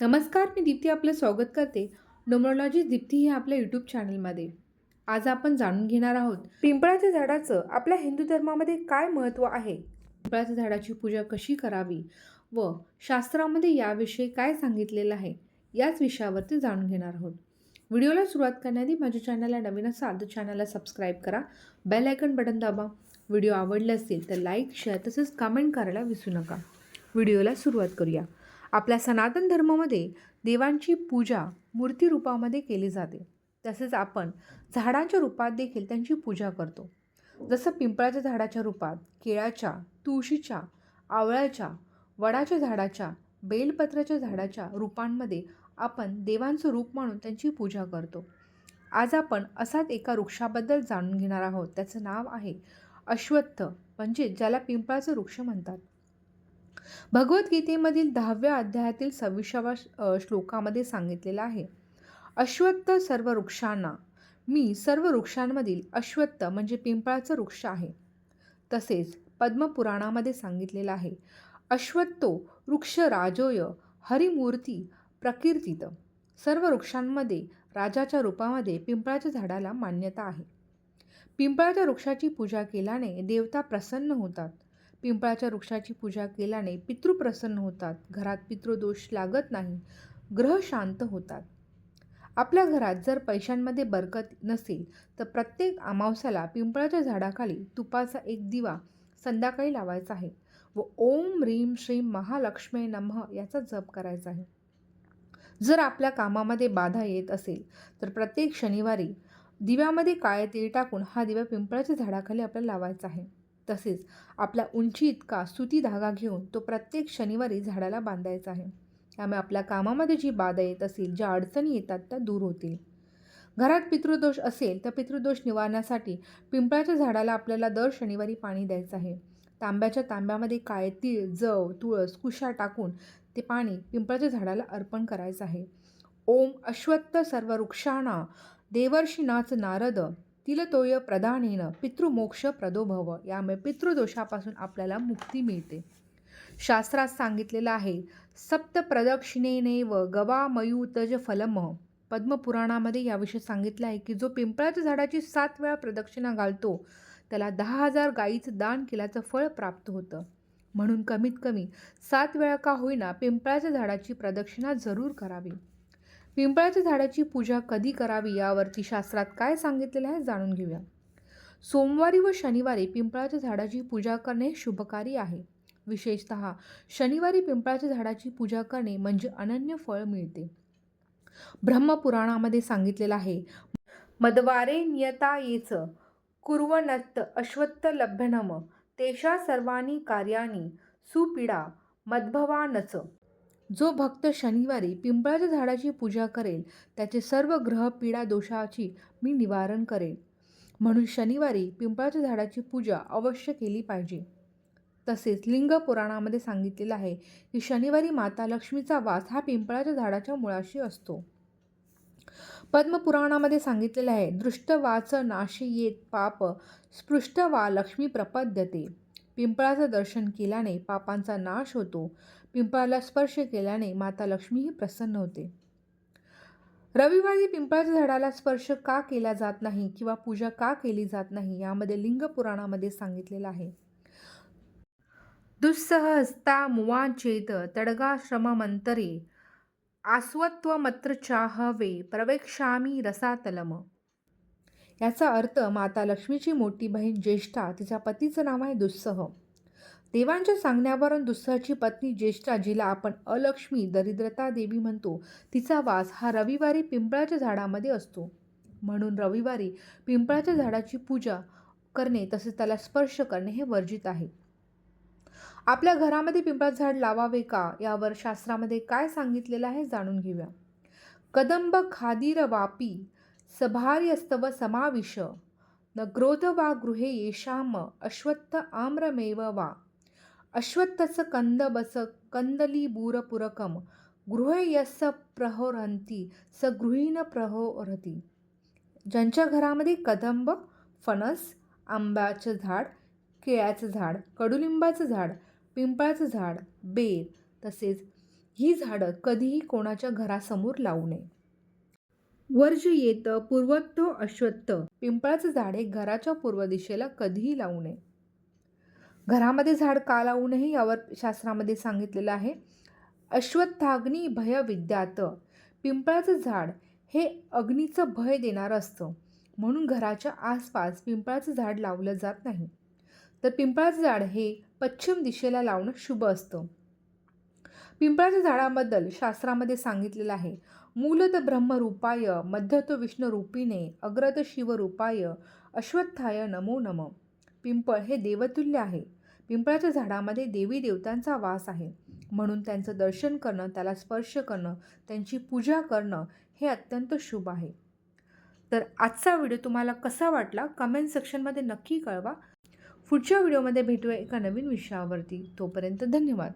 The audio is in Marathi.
नमस्कार मी दीप्ती आपलं स्वागत करते. नोमरोलॉजी दीप्ती हे आपल्या यूट्यूब चॅनलमध्ये आज आपण जाणून घेणार आहोत पिंपळाच्या झाडाचं आपल्या हिंदू धर्मामध्ये काय महत्त्व आहे? पिंपळाच्या झाडाची पूजा कशी करावी व शास्त्रामध्ये याविषयी काय सांगितलेलं आहे याच विषयावरती जाणून घेणार आहोत. व्हिडिओला सुरुवात करण्याआधी माझ्या चॅनलला नवीन असाल तर चॅनलला सबस्क्राईब करा बेल आयकन बटन दाबा. व्हिडिओ आवडले असेल तर लाईक शेअर तसेच कमेंट करायला विसरू नका. व्हिडिओला सुरुवात करूया. आपल्या सनातन धर्मामध्ये देवांची पूजा मूर्ती रूपामध्ये केली जाते. तसेच आपण झाडांच्या रूपात देखील त्यांची पूजा करतो. जसं पिंपळाच्या झाडाच्या रूपात केळाच्या तुळशीच्या आवळ्याच्या वडाच्या झाडाच्या बेलपत्राच्या झाडाच्या रूपांमध्ये आपण देवांचं रूप म्हणून त्यांची पूजा करतो. आज आपण असाच एका वृक्षाबद्दल जाणून घेणार आहोत. त्याचं नाव आहे अश्वत्थ म्हणजे ज्याला पिंपळाचं वृक्ष म्हणतात. भगवद्गीतेमधील दहाव्या अध्यायातील सव्वीसाव्या श्लोकामध्ये सांगितलेलं आहे अश्वत्थ सर्व वृक्षांना मी सर्व वृक्षांमधील अश्वत्थ म्हणजे पिंपळाचं वृक्ष आहे. तसेच पद्मपुराणामध्ये सांगितलेलं आहे अश्वत्थो वृक्ष राजोय हरिमूर्ती प्रकीर्तित. सर्व वृक्षांमध्ये राजाच्या रूपामध्ये पिंपळाच्या झाडाला मान्यता आहे. पिंपळाच्या वृक्षाची पूजा केल्याने देवता प्रसन्न होतात. पिंपळाच्या वृक्षाची पूजा केल्याने पितृ प्रसन्न होतात. घरात पितृदोष लागत नाही. ग्रह शांत होतात. आपल्या घरात जर पैशांमध्ये बरकत नसेल तर प्रत्येक अमावस्याला पिंपळाच्या झाडाखाली तुपाचा एक दिवा संध्याकाळी लावायचा आहे व ओम ह्रीम श्रीम महालक्ष्मी नमः याचा जप करायचा आहे. जर आपल्या कामामध्ये बाधा येत असेल तर प्रत्येक शनिवारी दिव्यामध्ये काळे तेल टाकून हा दिवा पिंपळाच्या झाडाखाली आपल्याला लावायचा आहे. तसेच आपल्या उंची इतका सुती धागा घेऊन तो प्रत्येक शनिवारी झाडाला बांधायचा आहे. त्यामुळे आपल्या कामामध्ये जी बाधा येत असेल ज्या अडचणी येतात त्या दूर होतील. घरात पितृदोष असेल तर पितृदोष निवारण्यासाठी पिंपळाच्या झाडाला आपल्याला दर शनिवारी पाणी द्यायचं आहे. तांब्याच्या तांब्यामध्ये काळे तीळ जव तुळस कुशा टाकून ते पाणी पिंपळाच्या झाडाला अर्पण करायचं आहे. ओम अश्वत्थ सर्व वृक्षाणा देवर्षिनाच नारद तिलतोय प्रदानेन पितृमोक्ष प्रदोभव. यामुळे पितृदोषापासून आपल्याला मुक्ती मिळते. शास्त्रात सांगितलेलं आहे सप्त प्रदक्षिणेनेव गवा मयूतज फलम. पद्मपुराणामध्ये याविषयी सांगितलं आहे की जो पिंपळाच्या झाडाची सात वेळा प्रदक्षिणा घालतो त्याला दहा हजार गाईचं दान केल्याचं फळ प्राप्त होतं. म्हणून कमीत कमी सात वेळा का होईना पिंपळाच्या झाडाची प्रदक्षिणा जरूर करावी. पिंपळाच्या झाडाची पूजा कधी करावी यावरती शास्त्रात काय सांगितलेलं आहे जाणून घेऊया. सोमवारी व शनिवारी पिंपळाच्या झाडाची पूजा करणे शुभकारी आहे. विशेषत शनिवारी पिंपळाच्या झाडाची पूजा करणे म्हणजे अनन्य फळ मिळते. ब्रह्मपुराणामध्ये सांगितलेलं आहे मदवारे नियता येच कुर्वनत्त अश्वत्थ लभ्यनम तेषा सर्वानी कार्याणी सुपीडा मद्भवानच. जो भक्त शनिवारी पिंपळाच्या झाडाची पूजा करेल त्याचे सर्व ग्रह पीडा दोषाची मी निवारण करेन. म्हणून शनिवारी पिंपळाच्या झाडाची पूजा अवश्य केली पाहिजे. तसेच लिंग पुराणामध्ये सांगितलेलं आहे की शनिवारी माता लक्ष्मीचा वास हा पिंपळाच्या झाडाच्या मुळाशी असतो. पद्मपुराणामध्ये सांगितलेलं आहे दृष्टवाच नाशी येत पाप स्पृष्ट वा लक्ष्मी प्रपद्यते. पिंपळाचं दर्शन केल्याने पापांचा नाश होतो. पिंपळाला स्पर्श केल्याने माता लक्ष्मीही प्रसन्न होते. रविवारी पिंपळाच्या झाडाला स्पर्श का केला जात नाही किंवा पूजा का केली जात नाही यामध्ये लिंग पुराणामध्ये सांगितलेलं आहे. दुस्सहस्ता मुवाचेत तडगाश्रममंतरे आस्वत्वमत्र चाहवे प्रवेक्षामी रसातलम. याचा अर्थ माता लक्ष्मीची मोठी बहीण ज्येष्ठा तिच्या पतीचं नाव आहे दुस्सह. देवांच्या सांगण्यावरून दुसऱ्याची पत्नी ज्येष्ठा जिला आपण अलक्ष्मी दरिद्रता देवी म्हणतो. तिचा वास हा रविवारी पिंपळाच्या झाडामध्ये असतो. म्हणून रविवारी पिंपळाच्या झाडाची पूजा करणे तसेच त्याला स्पर्श करणे हे वर्जित आहे. आपल्या घरामध्ये पिंपळाचं झाड लावावे का? यावर शास्त्रामध्ये काय सांगितलेलं आहे जाणून घेऊया. कदंब खादीर वापी सभार्यस्तव समाविश न क्रोध वा गृहे येषाम अश्वत्थ आम्रमेव वा अश्वत्थच कंदबस कंदलीबूरपुरकम गृहे यस्य प्रहोरंती स गृहीण प्रहोरती। ज्यांच्या घरामध्ये कदंब फणस आंब्याचं झाड केळ्याचं झाड कडुलिंबाचं झाड पिंपळाचं झाड बेर तसेच ही झाडं कधीही कोणाच्या घरासमोर लावू नये. वर्ज येत पूर्वत्व अश्वत्थ पिंपळाचं झाड हे घराच्या पूर्व दिशेला कधीही लावू नये. घरामध्ये झाड का लावूनही यावर शास्त्रामध्ये सांगितलेलं आहे. अश्वत्थाग्नी भय विद्यात. पिंपळाचं झाड हे अग्नीचं भय देणारं असतं. म्हणून घराच्या आसपास पिंपळाचं झाड लावलं जात नाही. तर पिंपळाचं झाड हे पश्चिम दिशेला लावणं शुभ असतं. पिंपळाच्या झाडाबद्दल शास्त्रामध्ये सांगितलेलं आहे. मूलत ब्रह्मरूपाय मध्यतो विष्णुरूपीने अग्रत शिवरूपाय अश्वत्थाय नमो नम. पिंपळ हे देवतुल्य आहे. पिंपळाच्या झाडामध्ये देवी देवतांचा वास आहे. म्हणून त्यांचं दर्शन करणं त्याला स्पर्श करणं त्यांची पूजा करणं हे अत्यंत शुभ आहे. तर आजचा व्हिडिओ तुम्हाला कसा वाटला? कमेंट सेक्शनमध्ये नक्की कळवा. पुढच्या व्हिडिओमध्ये भेटूया एका नवीन विषयावरती. तोपर्यंत धन्यवाद.